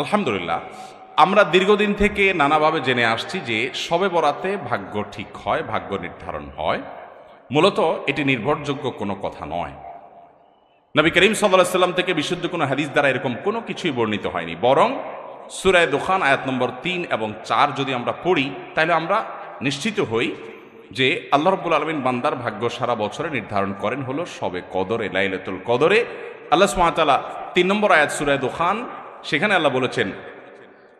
আলহামদুলিল্লাহ, আমরা দীর্ঘদিন থেকে নানাভাবে জেনে আসছি যে সবে বরাতে ভাগ্য ঠিক হয়, ভাগ্য নির্ধারণ হয়। মূলত এটি নির্ভরযোগ্য কোনো কথা নয়। নবী করিম সাল্লাহ সাল্লাম থেকে বিশুদ্ধ কোনো হাদিস দ্বারা এরকম কোনো কিছুই বর্ণিত হয়নি। বরং সুরায় দোকান আয়াত নম্বর তিন এবং চার যদি আমরা পড়ি, তাহলে আমরা নিশ্চিত হই যে আল্লাহ রব্বুল আলমিন বান্দার ভাগ্য সারা বছরে নির্ধারণ করেন হলো সবে কদরে, লাইলাতুল কদরে। আল্লাহ সুমাতালা তিন নম্বর আয়াত সুরায় দোকান সেখানে আল্লাহ বলেছেন,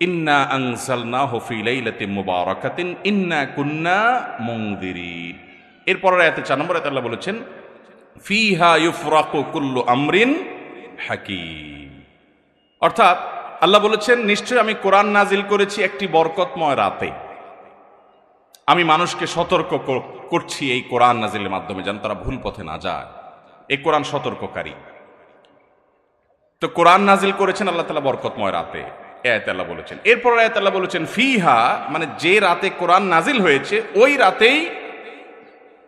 ইন্না আংসালনা হফি লাইলাতিন মুবারাকাতিন, ইন্না কুন্না মুনদিরিন। এরপরের আয়াতে চার নম্বর আয়াতে আল্লাহ বলেছেন, ফিহা ইউফরাকু কুল্লু আমরিন হাকিম। অর্থাৎ আল্লাহ বলেছেন নিশ্চয় আমি কোরআন নাজিল করেছি একটি বরকতময় রাতে। আমি মানুষকে সতর্ক করছি এই কোরআন নাজিলের মাধ্যমে, যেন তারা ভুল পথে না যায়। এই কোরআন সতর্ককারী। তো কোরআন নাজিল করেছেন আল্লাহ তালা বরকতময় রাতে এ আয়াতে বলেছেন। এরপর আয়াত আল্লাহ বলেছেন, ফিহা মানে যে রাতে কোরআন নাজিল হয়েছে, ওই রাতেই,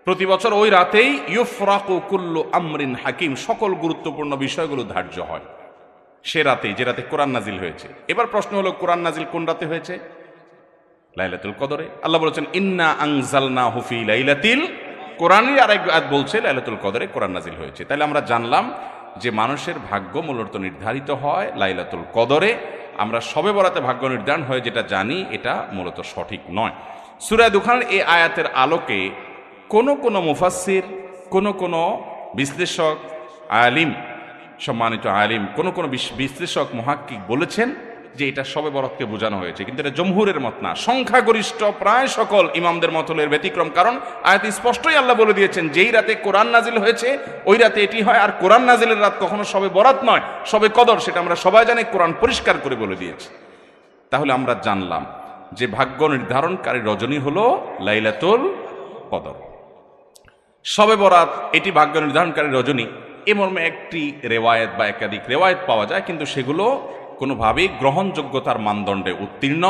প্রতি বছর ওই রাতেই ইউফরাকু কুল্লু আমরিন হাকিম, সকল গুরুত্বপূর্ণ বিষয়গুলো ধার্য হয়। সে রাতেই, যে রাতে কোরআন নাজিল হয়েছে। এবার প্রশ্ন হলো, কোরআন নাজিল কোন রাতে হয়েছে? লাইলাতুল কদরে। আল্লাহ বলেছেন, ইন্না আংজালনা হুফি লাইলাতিল কোরআনই আরেক আয়াত বলছে, লাইলাতুল কদরে কোরআন নাজিল হয়েছে। তাহলে আমরা জানলাম যে মানুষের ভাগ্য মূলত নির্ধারিত হয় লাইলাতুল কদরে, আমরা সবে বরাতে ভাগ্য নির্ধারণ হয় যেটা জানি, এটা মূলত সঠিক নয়। সুরায় দুখানের এই আয়াতের আলোকে কোনো কোনো মুফাসির কোনো কোনো বিশ্লেষক, আলিম, সম্মানিত আলিম, কোনো কোনো বিশ- বিশ্লেষক, মহাক্কিক বলেছেন যে এটা সবে বরতকে বোঝানো হয়েছে, কিন্তু এটা জমহুরের মত না। সংখ্যাগরিষ্ঠ প্রায় সকল ইমামদের মতলের ব্যতিক্রম কারণ আয়াত স্পষ্টই আল্লাহ বলে দিয়েছেন, যেই রাতে কোরআন নাজিল হয়েছে, ওই রাতে এটি হয়। আর কোরআন নাজিলের রাত কখনো সবে বরাত নয়, সবে কদর, সেটা আমরা সবাই জানি, কোরআন পরিষ্কার করে বলে দিয়েছে। তাহলে আমরা জানলাম যে ভাগ্য নির্ধারণকারী রজনী হলো লাইলাতুল কদর। সবে বরাত, এটি ভাগ্য নির্ধারণকারী রজনী। এ মর্মে একটি রেওয়ায়ত বা একাধিক রেওয়ায়ত পাওয়া যায়, কিন্তু সেগুলো কোনোভাবেই গ্রহণযোগ্যতার মানদণ্ডে উত্তীর্ণ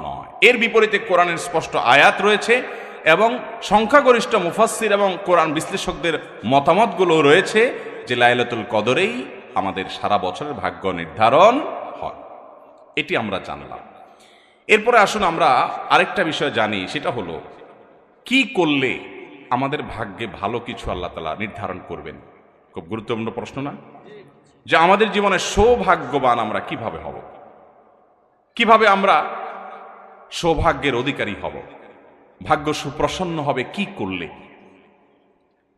নয়। এর বিপরীতে কোরআনের স্পষ্ট আয়াত রয়েছে এবং সংখ্যাগরিষ্ঠ মুফাসসির এবং কোরআন বিশ্লেষকদের মতামতগুলো রয়েছে যে লাইলাতুল কদরেই আমাদের সারা বছরের ভাগ্য নির্ধারণ হয়। এটি আমরা জানলাম। এরপরে আসুন আমরা আরেকটা বিষয় জানি, সেটা হলো, কি করলে আমাদের ভাগ্যে ভালো কিছু আল্লাহ তালা নির্ধারণ করবেন? খুব গুরুত্বপূর্ণ প্রশ্ন না? যে আমাদের জীবনে সৌভাগ্যবান আমরা কীভাবে হব? কীভাবে আমরা সৌভাগ্যের অধিকারী হব? ভাগ্য সুপ্রসন্ন হবে কি করলে?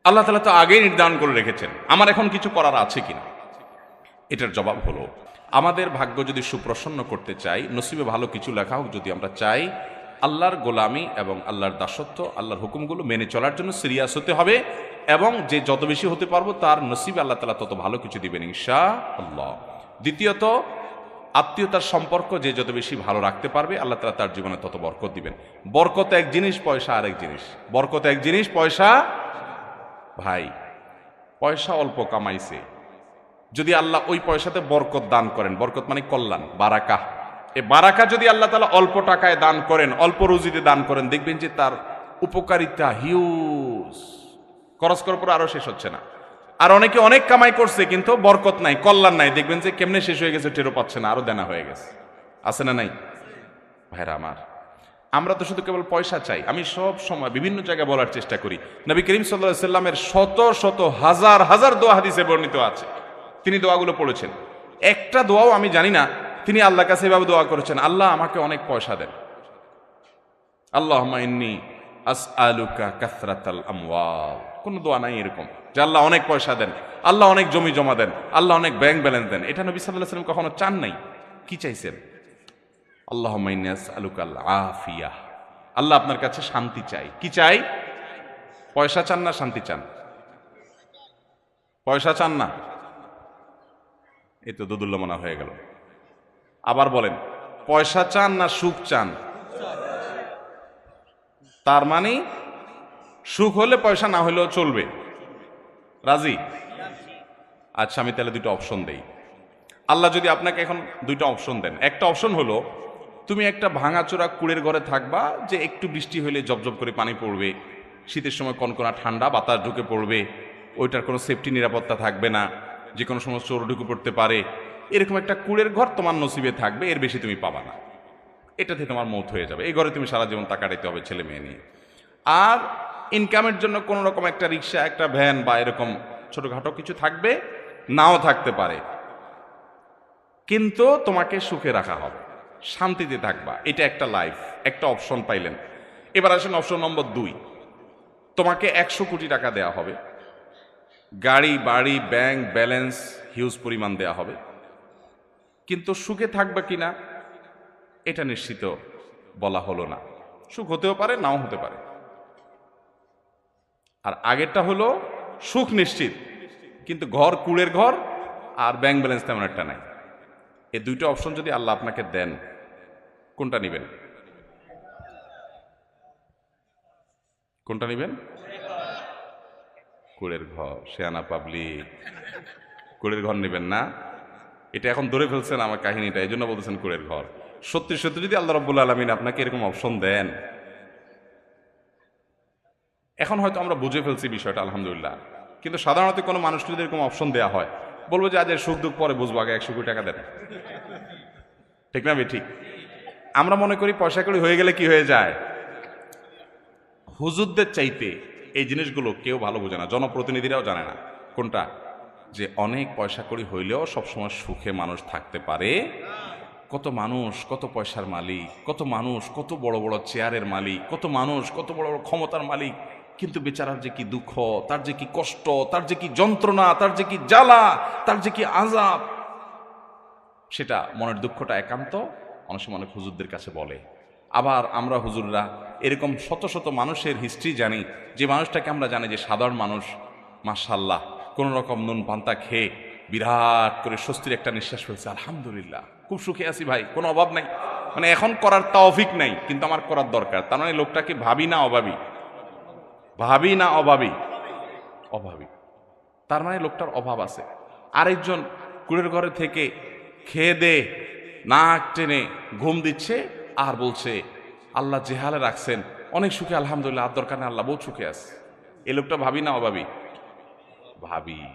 আল্লাহ তালা তো আগেই নির্ধারণ করে রেখেছেন, আমার এখন কিছু করার আছে কিনা? এটার জবাব হলো, আমাদের ভাগ্য যদি সুপ্রসন্ন করতে চাই, নসিবে ভালো কিছু লেখা হোক, যদি আমরা চাই, আল্লাহর গোলামি এবং আল্লাহর দাসত্ব, আল্লাহর হুকুমগুলো মেনে চলার জন্য সিরিয়াস হতে হবে এবং যে যত বেশি হতে পারব তার নসিব আল্লাহ তালা তত ভালো কিছু দিবেন ইনশা আল্লাহ দ্বিতীয়ত, আত্মীয়তার সম্পর্ক যে যত বেশি ভালো রাখতে পারবে, আল্লাহ তালা তার জীবনে তত বরকত দিবেন। বরকত এক জিনিস, পয়সা আরেক জিনিস। বরকত এক জিনিস, পয়সা ভাই, পয়সা অল্প কামাইছে। যদি আল্লাহ ওই পয়সাতে বরকত দান করেন, বরকত মানে কল্যাণ, বারাকা। এ বারাকা যদি আল্লাহ তালা অল্প টাকায় দান করেন, অল্প রুজিতে দান করেন, দেখবেন যে তার উপকারিতা হিউজ। খরচ করার পর আরও শেষ হচ্ছে না। আর অনেকে অনেক কামাই করছে, কিন্তু বরকত নাই, কল্যাণ নাই। দেখবেন যে কেমনে শেষ হয়ে গেছে টেরো পাচ্ছে না, আরও দেনা হয়ে গেছে। আছে না নাই? ভাইরা আমার, আমরা তো শুধু কেবল পয়সা চাই। আমি সব সময় বিভিন্ন জায়গায় বলার চেষ্টা করি। নবী করিম সাল্লাহ সাল্লামের শত শত, হাজার হাজার দোয়া হাদিসে বর্ণিত আছে। তিনি দোয়াগুলো পড়েছেন। একটা দোয়াও আমি জানি না, তিনি আল্লাহ কাছে এভাবে দোয়া করেছেন, আল্লাহ আমাকে অনেক পয়সা দেন। আল্লাহ আস আলুকা আমওয়াল। কোন দোয়া নাই এরকম যে আল্লাহ অনেক পয়সা দেন, আল্লাহ অনেক জমি জমা দেন, আল্লাহ অনেক ব্যাংক ব্যালেন্স দেন। এটা নবী সাল্লাহ সাল্লাম কখনো চান নাই। কি চাইছেন? আল্লাহ আলুকাল আফিয়া আল্লাহ আপনার কাছে শান্তি চাই। কি চাই? পয়সা চান না শান্তি চান? পয়সা চান না? এই তো দুদুল্যমনা হয়ে গেল। আবার বলেন, পয়সা চান না সুখ চান? তার মানে সুখ হলে পয়সা, না হলেও চলবে। রাজি? আচ্ছা আমি তাহলে দুটো অপশন দেই। আল্লাহ যদি আপনাকে এখন দুইটা অপশন দেন। একটা অপশন হলো, তুমি একটা ভাঙাচোরা কুড়ের ঘরে থাকবা, যে একটু বৃষ্টি হলে জবজব করে পানি পড়বে। শীতের সময় কনকনা ঠান্ডা, বাতাস ঢুকে পড়বে। ওইটার কোনো সেফটি নিরাপত্তা থাকবে না। যে কোনো সময় চোর ঢুকে পড়তে পারে। এরকম একটা কুড়ের ঘর তোমার নসিবে থাকবে, এর বেশি তুমি পাবা না। এটাতে তোমার মত হয়ে যাবে। এই ঘরে তুমি সারা জীবন তা কাটাইতে হবে ছেলে মেয়ে নিয়ে। আর ইনকামের জন্য কোনো রকম একটা রিক্সা, একটা ভ্যান বা এরকম ছোটখাটো কিছু থাকবে, নাও থাকতে পারে। কিন্তু তোমাকে সুখে রাখা হবে, শান্তিতে থাকবা। এটা একটা লাইফ একটা অপশন পাইলেন। এবার আসেন অপশন নম্বর দুই। তোমাকে একশো কোটি টাকা দেয়া হবে। গাড়ি, বাড়ি ব্যাংক ব্যালেন্স হিউজ পরিমাণ দেয়া হবে। কিন্তু সুখে থাকবে কিনা, এটা নিশ্চিত বলা হলো না। সুখ হতেও পারে, নাও হতে পারে। আর আগেরটা হলো সুখ নিশ্চিত। কিন্তু ঘর কুড়ের ঘর আর ব্যাংক ব্যালেন্স তেমন একটা নাই। এই দুইটা অপশন যদি আল্লাহ আপনাকে দেন, কোনটা নেবেন? কোনটা নেবেন? কুড়ের ঘর শেয়ানা পাবলিক কুড়ের ঘর নেবেন না। এটা এখন ধরে ফেলছেন আমার কাহিনীটা এই জন্য বলতেছেন কুড়ের ঘর। সত্যি সত্যি যদি আল্লাহ রব্বুল আলমিন আপনাকে এরকম অপশন দেন এখন হয়তো আমরা বুঝে ফেলছি বিষয়টা, আলহামদুলিল্লাহ। কিন্তু সাধারণত কোনো মানুষকে যদি এরকম অপশন দেওয়া হয়, বলব যে আজ সুখ দুঃখ পরে বুঝব, আগে একশো কোটি টাকা দেন। ঠিক না ঠিক আমরা মনে করি পয়সা করি হয়ে গেলে কি হয়ে যায়? হুজুরদের চাইতে এই জিনিসগুলো কেউ ভালো বোঝে না, জনপ্রতিনিধিরাও জানে না। কোনটা? যে অনেক পয়সা করি হইলেও সবসময় সুখে মানুষ থাকতে পারে। কত মানুষ, কত পয়সার মালিক, কত মানুষ, কত বড় বড় চেয়ারের মালিক, কত মানুষ, কত বড় বড় ক্ষমতার মালিক কিন্তু বেচারার যে কি দুঃখ, তার যে কি কষ্ট, তার যে কি যন্ত্রণা, তার যে কি জ্বালা, তার যে কি আজাব সেটা মনের দুঃখটা একান্ত। অনেক সময় অনেক হুজুরদের কাছে বলে, আবার আমরা হুজুররা এরকম শত শত মানুষের হিস্ট্রি জানি, যে মানুষটাকে আমরা জানি যে সাধারণ মানুষ মার্শাল্লাহ কোন রকম নুন পান্তা খেয়ে বিরাট করে স্বস্তির একটা নিঃশ্বাস ফেলছে, আলহামদুলিল্লাহ, খুব সুখে আছি ভাই, কোনো অভাব নাই। মানে এখন করার তৌফিক নাই, কিন্তু আমার করার দরকার, তার মানে লোকটাকে ভাবি না অভাবী। ভাবি না অভাবী? অভাবী। তার মানে লোকটার অভাব আছে। আরেকজন কুড়ের ঘরে থেকে খেয়ে দে, নাক টেনে ঘুম দিচ্ছে আর বলছে, আল্লাহ জেহালে রাখছেন, অনেক সুখে আলহামদুলিল্লাহ, আর দরকার আল্লাহ, বহুত সুখে আছে। এই লোকটা ভাবি না অভাবী? ভাবি।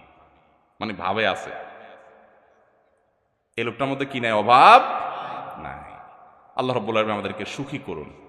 মানে ভাবে আছে। এই লোকটার মধ্যে কি নাই? অভাব নাই। আল্লাহ রব্বুল আলমী আমাদেরকে সুখী করুন।